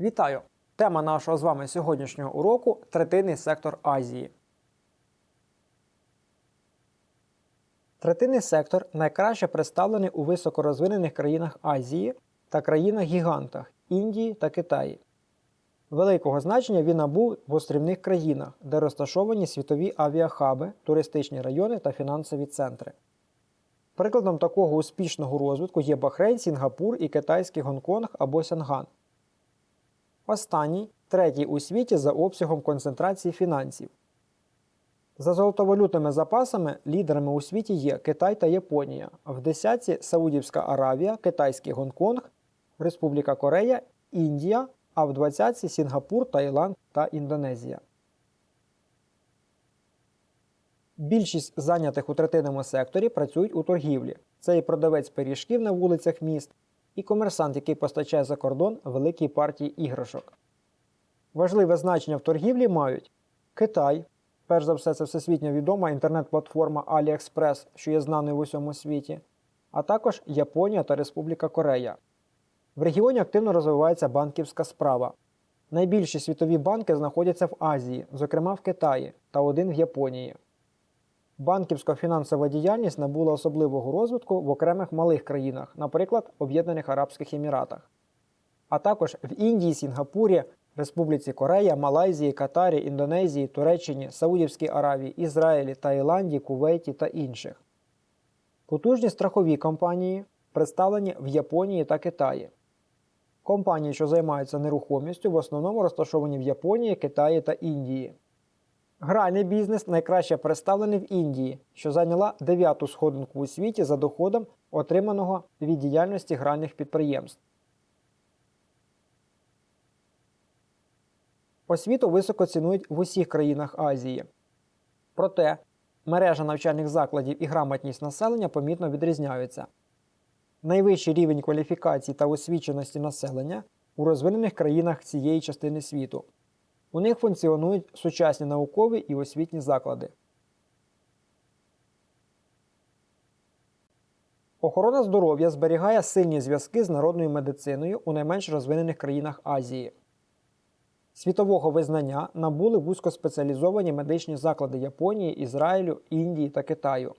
Вітаю! Тема нашого з вами сьогоднішнього уроку третинний сектор Азії. Третинний сектор найкраще представлений у високорозвинених країнах Азії та країнах-гігантах Індії та Китаї. Великого значення він набув в острівних країнах, де розташовані світові авіахаби, туристичні райони та фінансові центри. Прикладом такого успішного розвитку є Бахрейн, Сінгапур і китайський Гонконг або Сянган. Останній третій у світі за обсягом концентрації фінансів. За золотовалютними запасами лідерами у світі є Китай та Японія, в десятці Саудівська Аравія, Китайський Гонконг, Республіка Корея, Індія, а в двадцятці Сінгапур, Таїланд та Індонезія. Більшість зайнятих у третинному секторі працюють у торгівлі. Це і продавець пиріжків на вулицях міст, і комерсант, який постачає за кордон великі партії іграшок. Важливе значення в торгівлі мають Китай, перш за все, це всесвітньо відома інтернет-платформа AliExpress, що є знаною в усьому світі, а також Японія та Республіка Корея. В регіоні активно розвивається банківська справа. Найбільші світові банки знаходяться в Азії, зокрема в Китаї та один в Японії. Банківська фінансова діяльність набула особливого розвитку в окремих малих країнах, наприклад, Об'єднаних Арабських Еміратах, а також в Індії, Сінгапурі, Республіці Корея, Малайзії, Катарі, Індонезії, Туреччині, Саудівській Аравії, Ізраїлі, Таїланді, Кувейті та інших. Потужні страхові компанії представлені в Японії та Китаї. Компанії, що займаються нерухомістю, в основному розташовані в Японії, Китаї та Індії. Гральний бізнес найкраще представлений в Індії, що зайняла дев'яту сходинку у світі за доходом, отриманого від діяльності гральних підприємств. Освіту високо цінують в усіх країнах Азії. Проте мережа навчальних закладів і грамотність населення помітно відрізняються. Найвищий рівень кваліфікації та освіченості населення у розвинених країнах цієї частини світу. У них функціонують сучасні наукові і освітні заклади. Охорона здоров'я зберігає сильні зв'язки з народною медициною у найменш розвинених країнах Азії. Світового визнання набули вузькоспеціалізовані медичні заклади Японії, Ізраїлю, Індії та Китаю.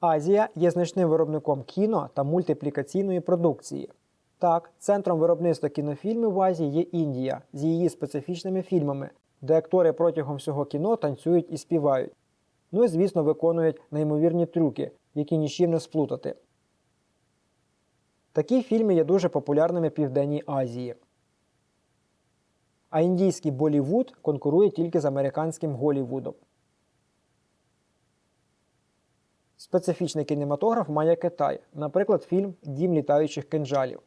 Азія є значним виробником кіно та мультиплікаційної продукції. Так, центром виробництва кінофільмів в Азії є Індія з її специфічними фільмами, де актори протягом всього кіно танцюють і співають. Ну і, звісно, виконують неймовірні трюки, які нічим не сплутати. Такі фільми є дуже популярними в Південній Азії. А індійський Болівуд конкурує тільки з американським Голівудом. Специфічний кінематограф має Китай, наприклад, фільм Дім літаючих кинджалів.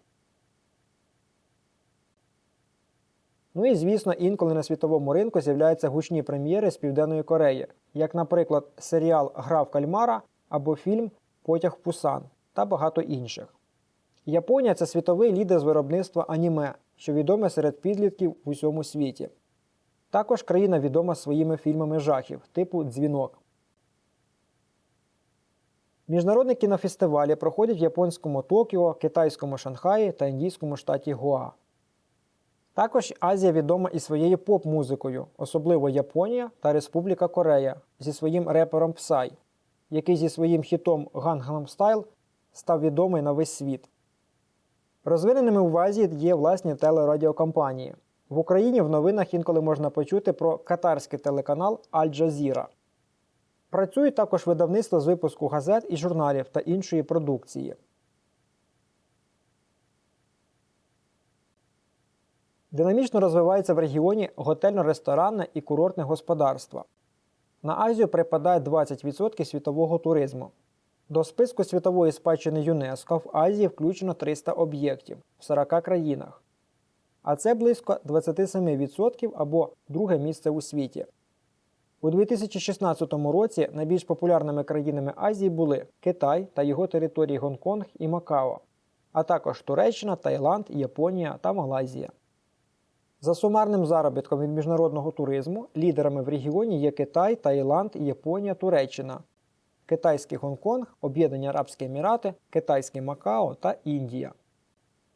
Ну і, звісно, інколи на світовому ринку з'являються гучні прем'єри з Південної Кореї, як, наприклад, серіал Гра в Кальмара або фільм Потяг в Пусан та багато інших. Японія це світовий лідер з виробництва аніме, що відоме серед підлітків в усьому світі. Також країна відома своїми фільмами жахів типу Дзвінок. Міжнародні кінофестивалі проходять в японському Токіо, китайському Шанхаї та індійському штаті Гоа. Також Азія відома і своєю поп-музикою, особливо Японія та Республіка Корея зі своїм репером Psy, який зі своїм хітом Gangnam Style став відомий на весь світ. Розвиненими в Азії є власні телерадіокомпанії. В Україні в новинах інколи можна почути про катарський телеканал Аль-Джазіра. Працюють також видавництво з випуску газет і журналів та іншої продукції. Динамічно розвивається в регіоні готельно-ресторанне і курортне господарство. На Азію припадає 20% світового туризму. До списку світової спадщини ЮНЕСКО в Азії включено 300 об'єктів в 40 країнах. А це близько 27% або друге місце у світі. У 2016 році найбільш популярними країнами Азії були Китай та його території Гонконг і Макао, а також Туреччина, Таїланд, Японія та Малайзія. За сумарним заробітком від міжнародного туризму лідерами в регіоні є Китай, Таїланд, Японія, Туреччина. Китайський Гонконг, Об'єднані Арабські Емірати, Китайський Макао та Індія.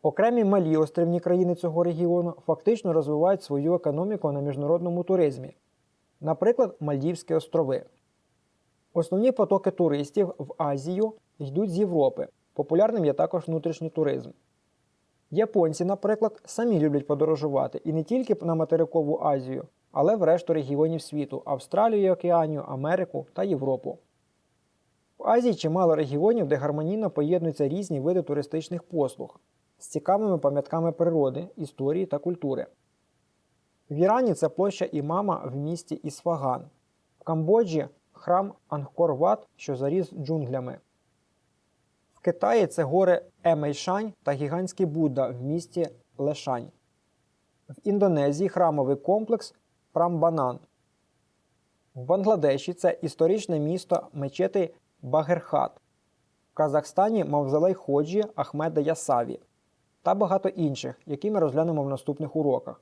Окремі малі острівні країни цього регіону фактично розвивають свою економіку на міжнародному туризмі, наприклад, Мальдівські острови. Основні потоки туристів в Азію йдуть з Європи. Популярним є також внутрішній туризм. Японці, наприклад, самі люблять подорожувати і не тільки на материкову Азію, але в решту регіонів світу Австралію, Океанію, Америку та Європу. В Азії чимало регіонів, де гармонійно поєднуються різні види туристичних послуг з цікавими пам'ятками природи, історії та культури. В Ірані це площа імама в місті Ісфаган, в Камбоджі храм Ангкор-Ват, що заріс джунглями. В Китаї це гори Емейшань та гігантський Будда в місті Лешань. В Індонезії храмовий комплекс Прамбанан. В Бангладеші це історичне місто мечети Багерхат. В Казахстані мавзолей Ходжі Ахмеда Ясаві та багато інших, які ми розглянемо в наступних уроках.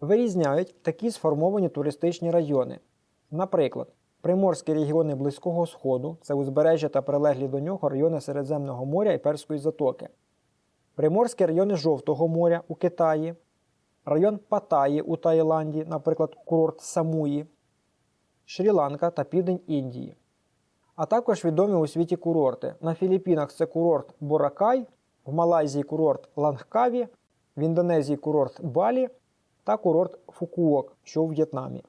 Вирізняють такі сформовані туристичні райони. Наприклад, Приморські регіони Близького Сходу це узбережжя та прилеглі до нього райони Середземного моря і Перської затоки, Приморські райони Жовтого моря у Китаї, район Паттайі у Таїланді, наприклад, курорт Самуї, Шрі-Ланка та Південь Індії. А також відомі у світі курорти. На Філіппінах це курорт Боракай, в Малайзії курорт Лангкаві, в Індонезії курорт Балі та курорт Фукуок, що у В'єтнамі.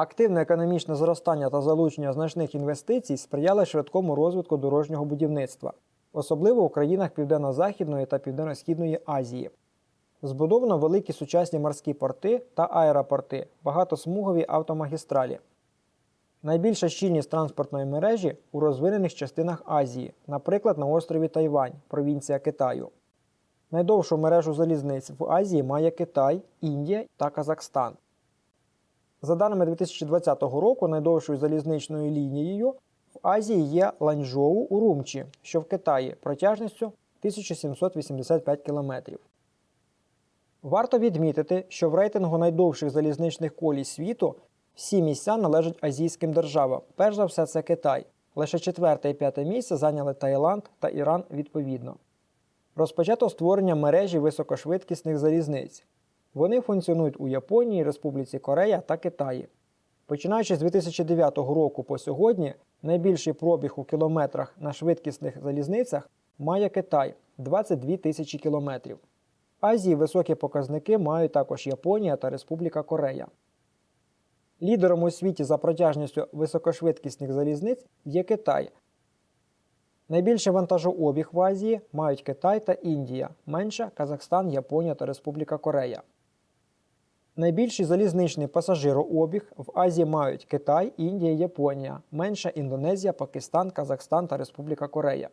Активне економічне зростання та залучення значних інвестицій сприяли швидкому розвитку дорожнього будівництва, особливо у країнах Південно-Західної та Південно-Східної Азії. Збудовано великі сучасні морські порти та аеропорти, багатосмугові автомагістралі. Найбільша щільність транспортної мережі у розвинених частинах Азії, наприклад, на острові Тайвань, провінція Китаю. Найдовшу мережу залізниць в Азії має Китай, Індія та Казахстан. За даними 2020 року, найдовшою залізничною лінією в Азії є Ланчжоу у Румчі, що в Китаї протяжністю 1785 км. Варто відмітити, що в рейтингу найдовших залізничних колій світу всі місця належать азійським державам. Перш за все, це Китай. Лише четверте і п'яте місце зайняли Таїланд та Іран відповідно. Розпочато створення мережі високошвидкісних залізниць. Вони функціонують у Японії, Республіці Корея та Китаї. Починаючи з 2009 року по сьогодні, найбільший пробіг у кілометрах на швидкісних залізницях має Китай 22 тисячі кілометрів. Азії високі показники мають також Японія та Республіка Корея. Лідером у світі за протяжністю високошвидкісних залізниць є Китай. Найбільший вантажообіг в Азії мають Китай та Індія, менше Казахстан, Японія та Республіка Корея. Найбільший залізничний пасажирообіг в Азії мають Китай, Індія, Японія, менше Індонезія, Пакистан, Казахстан та Республіка Корея.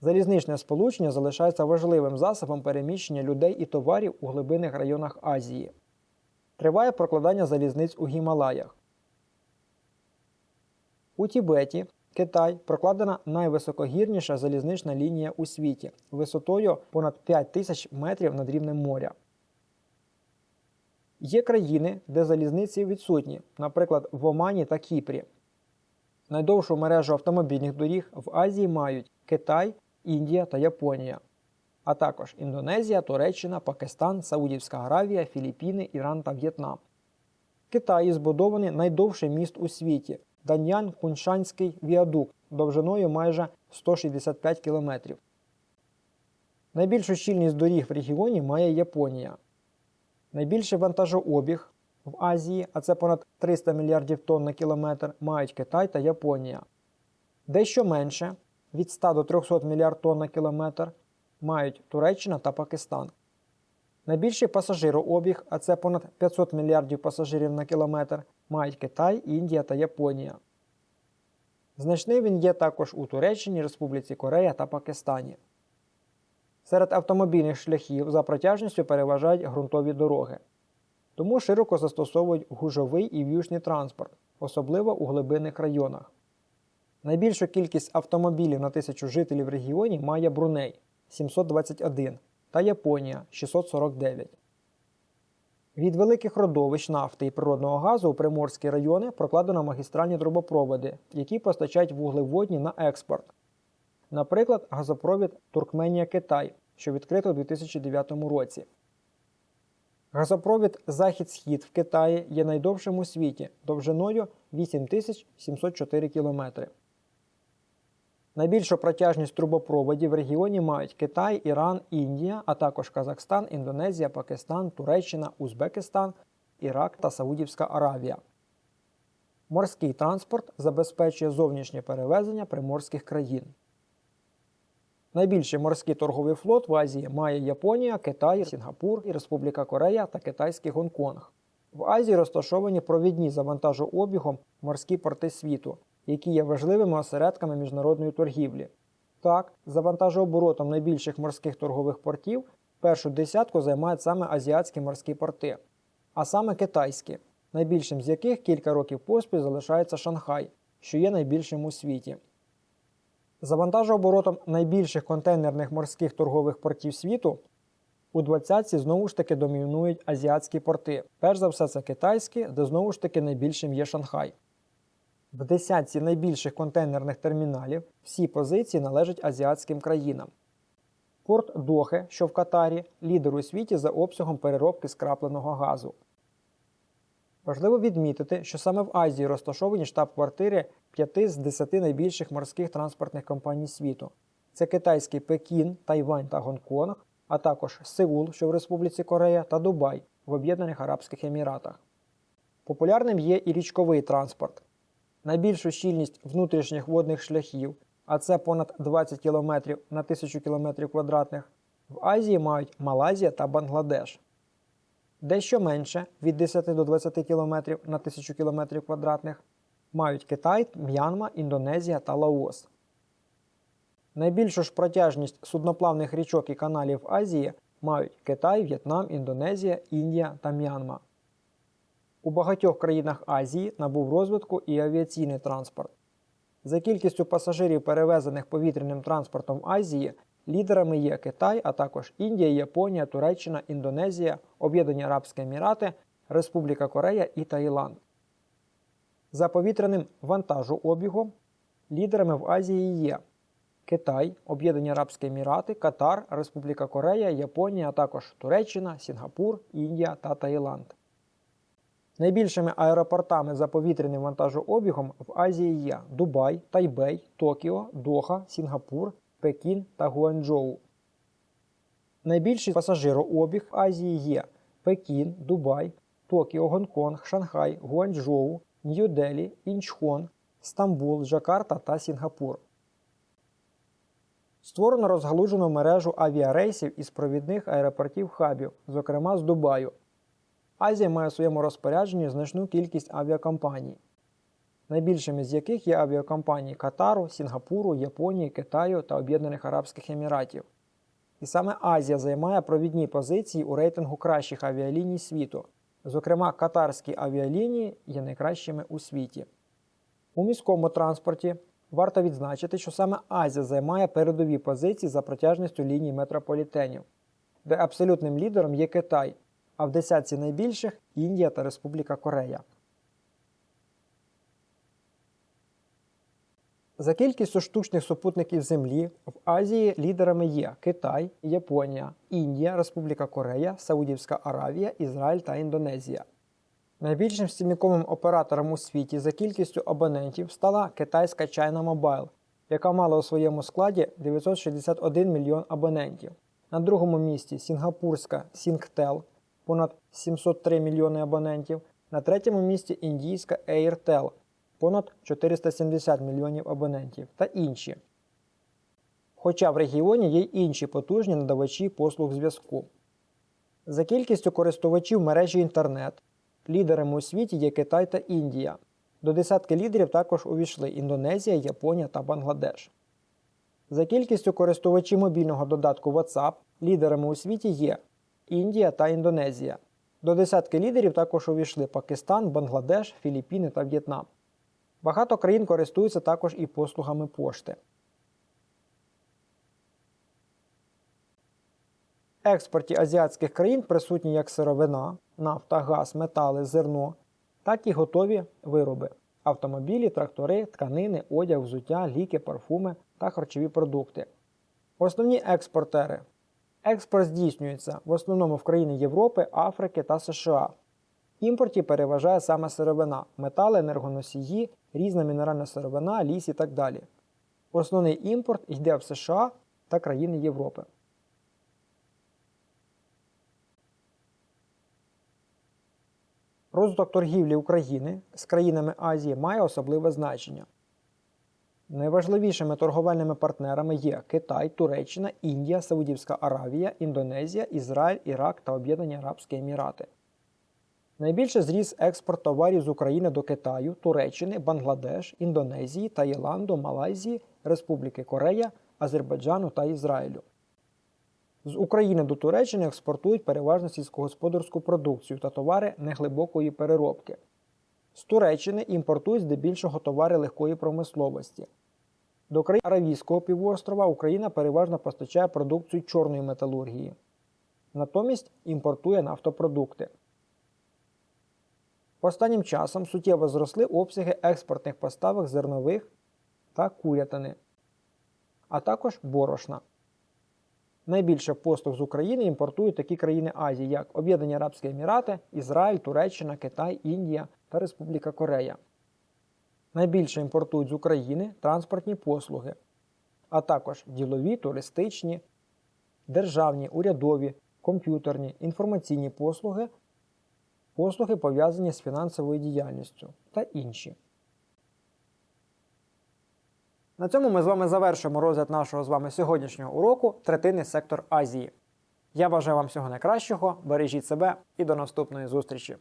Залізничне сполучення залишається важливим засобом переміщення людей і товарів у глибинних районах Азії. Триває прокладання залізниць у Гімалаях. У Тібеті, Китай, прокладена найвисокогірніша залізнична лінія у світі висотою понад 5 тисяч метрів над рівнем моря. Є країни, де залізниці відсутні, наприклад, в Омані та Кіпрі. Найдовшу мережу автомобільних доріг в Азії мають Китай, Індія та Японія, а також Індонезія, Туреччина, Пакистан, Саудівська Аравія, Філіппіни, Іран та В'єтнам. В Китаї збудований найдовший міст у світі Даньян Куншанський віадукт довжиною майже 165 км. Найбільшу щільність доріг в регіоні має Японія. Найбільший вантажообіг в Азії, а це понад 300 мільярдів тонн на кілометр, мають Китай та Японія. Дещо менше від 100 до 300 мільярд тонн на кілометр мають Туреччина та Пакистан. Найбільший пасажирообіг, а це понад 500 мільярдів пасажирів на кілометр, мають Китай, Індія та Японія. Значний він є також у Туреччині, Республіці Корея та Пакистані. Серед автомобільних шляхів за протяжністю переважають ґрунтові дороги. Тому широко застосовують гужовий і в'юшний транспорт, особливо у глибинних районах. Найбільшу кількість автомобілів на тисячу жителів в регіоні має Бруней 721 та Японія 649. Від великих родовищ нафти і природного газу у приморські райони прокладено магістральні трубопроводи, які постачають вуглеводні на експорт. Наприклад, газопровід Туркменія Китай, що відкрито у 2009 році. Газопровід Захід-Схід в Китаї є найдовшим у світі довжиною 8704 км. Найбільшу протяжність трубопроводів в регіоні мають Китай, Іран, Індія, а також Казахстан, Індонезія, Пакистан, Туреччина, Узбекистан, Ірак та Саудівська Аравія. Морський транспорт забезпечує зовнішнє перевезення приморських країн. Найбільший морський торговий флот в Азії має Японія, Китай, Сінгапур і Республіка Корея та Китайський Гонконг. В Азії розташовані провідні за вантажообігом морські порти світу, які є важливими осередками міжнародної торгівлі. Так, за вантажооборотом найбільших морських торгових портів першу десятку займають саме азіатські морські порти, а саме китайські, найбільшим з яких кілька років поспіль залишається Шанхай, що є найбільшим у світі. За вантажооборотом найбільших контейнерних морських торгових портів світу у двадцятці знову ж таки домінують азіатські порти. Перш за все, це китайські, де знову ж таки найбільшим є Шанхай. В десятці найбільших контейнерних терміналів всі позиції належать азіатським країнам. Порт Дохе, що в Катарі, лідер у світі за обсягом переробки скрапленого газу. Важливо відмітити, що саме в Азії розташовані штаб-квартири 5 з 10 найбільших морських транспортних компаній світу. Це китайський Пекін, Тайвань та Гонконг, а також Сеул, що в Республіці Корея, та Дубай в Об'єднаних Арабських Еміратах. Популярним є і річковий транспорт. Найбільшу щільність внутрішніх водних шляхів, а це понад 20 км на 1000 км квадратних, в Азії мають Малайзія та Бангладеш. Дещо менше від 10 до 20 км на 1000 км квадратних мають Китай, М'янма, Індонезія та Лаос. Найбільшу ж протяжність судноплавних річок і каналів Азії мають Китай, В'єтнам, Індонезія, Індія та М'янма. У багатьох країнах Азії набув розвитку і авіаційний транспорт. За кількістю пасажирів, перевезених повітряним транспортом Азії, лідерами є Китай, а також Індія, Японія, Туреччина, Індонезія, Об'єднані Арабські Емірати, Республіка Корея і Таїланд. За повітряним вантажообігом лідерами в Азії є Китай, Об'єднані Арабські Емірати, Катар, Республіка Корея, Японія, а також Туреччина, Сінгапур, Індія та Таїланд. Найбільшими аеропортами за повітряним вантажообігом в Азії є Дубай, Тайбей, Токіо, Доха, Сінгапур, Пекін та Гуанчжоу. Найбільший пасажирообіг в Азії є Пекін, Дубай, Токіо, Гонконг, Шанхай, Гуанчжоу, Нью-Делі, Інчхон, Стамбул, Джакарта та Сінгапур. Створено розгалужену мережу авіарейсів із провідних аеропортів хабів, зокрема з Дубаю. Азія має у своєму розпорядженні значну кількість авіакомпаній, найбільшими з яких є авіакомпанії Катару, Сінгапуру, Японії, Китаю та Об'єднаних Арабських Еміратів. І саме Азія займає провідні позиції у рейтингу кращих авіаліній світу. Зокрема, катарські авіалінії є найкращими у світі. У міському транспорті варто відзначити, що саме Азія займає передові позиції за протяжністю ліній метрополітенів, де абсолютним лідером є Китай, а в десятці найбільших Індія та Республіка Корея. За кількістю штучних супутників Землі в Азії лідерами є Китай, Японія, Індія, Республіка Корея, Саудівська Аравія, Ізраїль та Індонезія. Найбільшим стільниковим оператором у світі за кількістю абонентів стала китайська China Mobile, яка мала у своєму складі 961 мільйон абонентів. На другому місці сінгапурська Singtel понад 703 мільйони абонентів. На третьому місці індійська Airtel понад 470 мільйонів абонентів та інші. Хоча в регіоні є й інші потужні надавачі послуг зв'язку. За кількістю користувачів мережі інтернет лідерами у світі є Китай та Індія. До десятки лідерів також увійшли Індонезія, Японія та Бангладеш. За кількістю користувачів мобільного додатку WhatsApp лідерами у світі є Індія та Індонезія. До десятки лідерів також увійшли Пакистан, Бангладеш, Філіппіни та В'єтнам. Багато країн користуються також і послугами пошти. експорті азіатських країн присутні як сировина, нафта, газ, метали, зерно, так і готові вироби автомобілі, трактори, тканини, одяг, взуття, ліки, парфуми та харчові продукти. Основні експортери. Експорт здійснюється в основному в країни Європи, Африки та США. Імпорті переважає саме сировина, метали, енергоносії, різна мінеральна сировина, ліс і так далі. Основний імпорт йде в США та країни Європи. Розвиток торгівлі України з країнами Азії має особливе значення. Найважливішими торговельними партнерами є Китай, Туреччина, Індія, Саудівська Аравія, Індонезія, Ізраїль, Ірак та Об'єднані Арабські Емірати. Найбільше зріс експорт товарів з України до Китаю, Туреччини, Бангладеш, Індонезії, Таїланду, Малайзії, Республіки Корея, Азербайджану та Ізраїлю. З України до Туреччини експортують переважно сільськогосподарську продукцію та товари неглибокої переробки. З Туреччини імпортують здебільшого товари легкої промисловості. До країн Аравійського півострова Україна переважно постачає продукцію чорної металургії. Натомість імпортує нафтопродукти. Останнім часом суттєво зросли обсяги експортних поставок зернових та курятини, а також борошна. Найбільше послуг з України імпортують такі країни Азії, як Об'єднані Арабські Емірати, Ізраїль, Туреччина, Китай, Індія та Республіка Корея. Найбільше імпортують з України транспортні послуги, а також ділові, туристичні, державні, урядові, комп'ютерні, інформаційні послуги, послуги пов'язані з фінансовою діяльністю та інші. На цьому ми з вами завершуємо розгляд нашого з вами сьогоднішнього уроку третинний сектор Азії. Я бажаю вам всього найкращого, бережіть себе і до наступної зустрічі!